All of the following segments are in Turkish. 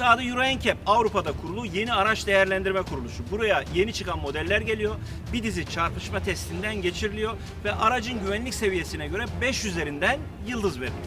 Birincisi Euro NCAP. Avrupa'da kurulu yeni araç değerlendirme kuruluşu. Buraya yeni çıkan modeller geliyor. Bir dizi çarpışma testinden geçiriliyor ve aracın güvenlik seviyesine göre 5 üzerinden yıldız veriliyor.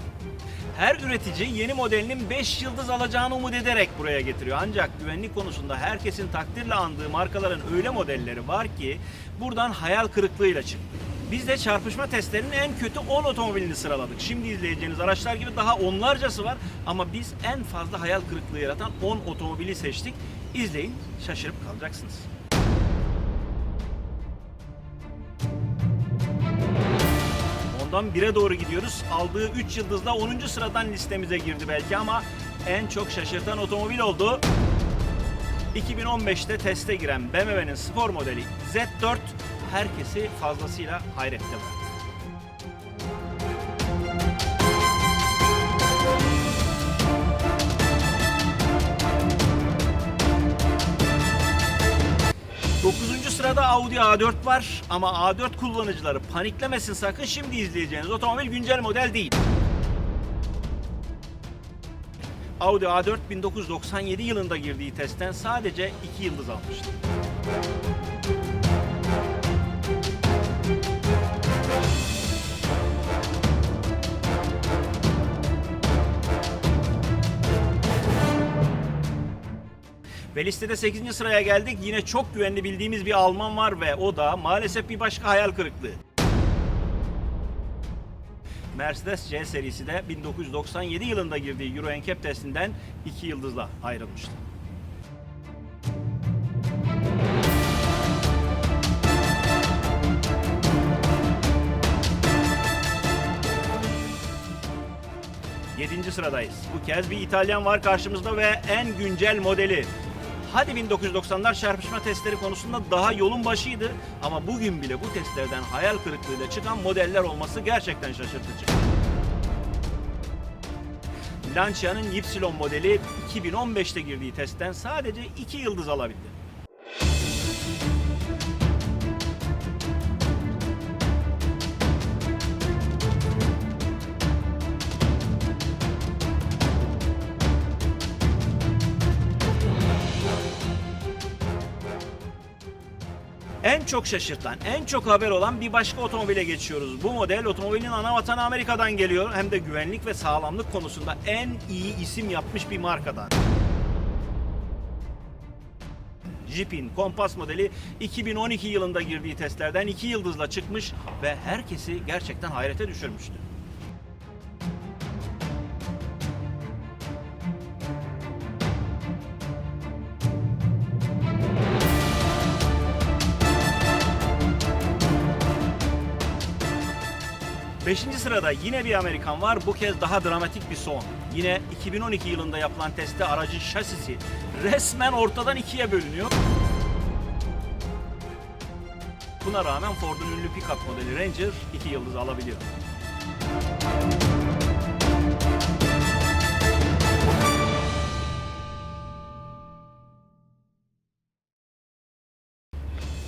Her üretici yeni modelinin 5 yıldız alacağını umut ederek buraya getiriyor. Ancak güvenlik konusunda herkesin takdirle andığı markaların öyle modelleri var ki buradan hayal kırıklığıyla çıktı. Biz de çarpışma testlerinin en kötü 10 otomobilini sıraladık. Şimdi izleyeceğiniz araçlar gibi daha onlarcası var ama biz en fazla hayal kırıklığı yaratan 10 otomobili seçtik. İzleyin, şaşırıp kalacaksınız. Ondan 1'e doğru gidiyoruz. Aldığı 3 yıldızla 10. sıradan listemize girdi belki ama en çok şaşırtan otomobil oldu. 2015'te teste giren BMW'nin spor modeli Z4 herkesi fazlasıyla hayrette bıraktı. Dokuzuncu sırada Audi A4 var ama A4 kullanıcıları paniklemesin sakın şimdi izleyeceğiniz otomobil güncel model değil. Audi A4 1997 yılında girdiği testten sadece 2 yıldız almıştı. Ve listede 8. sıraya geldik. Yine çok güvenli bildiğimiz bir Alman var ve o da maalesef bir başka hayal kırıklığı. Mercedes C serisi de 1997 yılında girdiği Euro NCAP testinden 2 yıldızla ayrılmıştı. Yedinci sıradayız. Bu kez bir İtalyan var karşımızda ve en güncel modeli. Hadi 1990'lar çarpışma testleri konusunda daha yolun başıydı ama bugün bile bu testlerden hayal kırıklığıyla çıkan modeller olması gerçekten şaşırtıcı. Lancia'nın Y modeli 2015'te girdiği testten sadece 2 yıldız alabildi. En çok şaşırtan, en çok haber olan bir başka otomobile geçiyoruz. Bu model otomobilin ana vatanı Amerika'dan geliyor. Hem de güvenlik ve sağlamlık konusunda en iyi isim yapmış bir markadan. Jeep'in Compass modeli 2012 yılında girdiği testlerden 2 yıldızla çıkmış ve herkesi gerçekten hayrete düşürmüştü. Beşinci sırada yine bir Amerikan var. Bu kez daha dramatik bir son. Yine 2012 yılında yapılan testte aracın şasisi resmen ortadan ikiye bölünüyor. Buna rağmen Ford'un ünlü pick-up modeli Ranger 2 yıldız alabiliyor.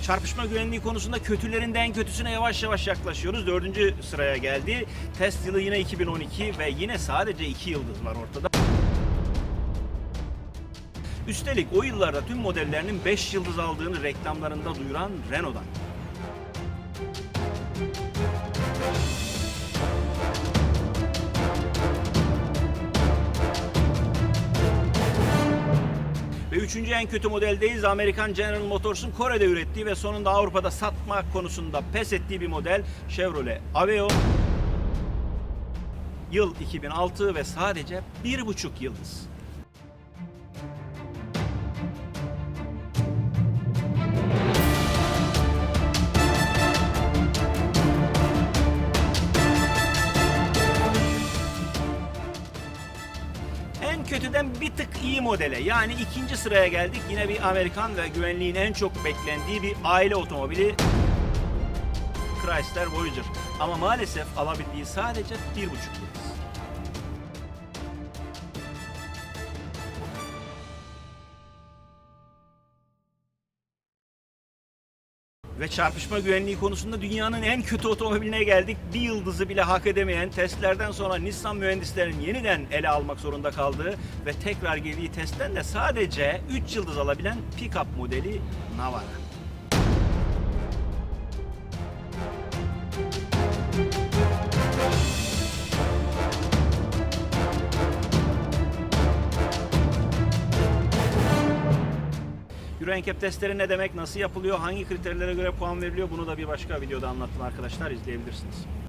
Çarpışma güvenliği konusunda kötülerin de en kötüsüne yavaş yavaş yaklaşıyoruz. Dördüncü sıraya geldi. Test yılı yine 2012 ve yine sadece 2 yıldız var ortada. Üstelik o yıllarda tüm modellerinin 5 yıldız aldığını reklamlarında duyuran Renault'dan. Üçüncü en kötü modeldeyiz. Amerikan General Motors'un Kore'de ürettiği ve sonunda Avrupa'da satma konusunda pes ettiği bir model Chevrolet Aveo. Yıl 2006 ve sadece bir buçuk yıldız. Kötüden bir tık iyi modele yani ikinci sıraya geldik. Yine bir Amerikan ve güvenliğin en çok beklendiği bir aile otomobili Chrysler Voyager. Ama maalesef alabildiği sadece bir buçuk Ve çarpışma güvenliği konusunda dünyanın en kötü otomobiline geldik. Bir yıldızı bile hak edemeyen testlerden sonra Nissan mühendislerinin yeniden ele almak zorunda kaldığı ve tekrar geldiği testten de sadece 3 yıldız alabilen pick-up modeli Navara. NCAP testleri ne demek, nasıl yapılıyor, hangi kriterlere göre puan veriliyor bunu da bir başka videoda anlattım arkadaşlar izleyebilirsiniz.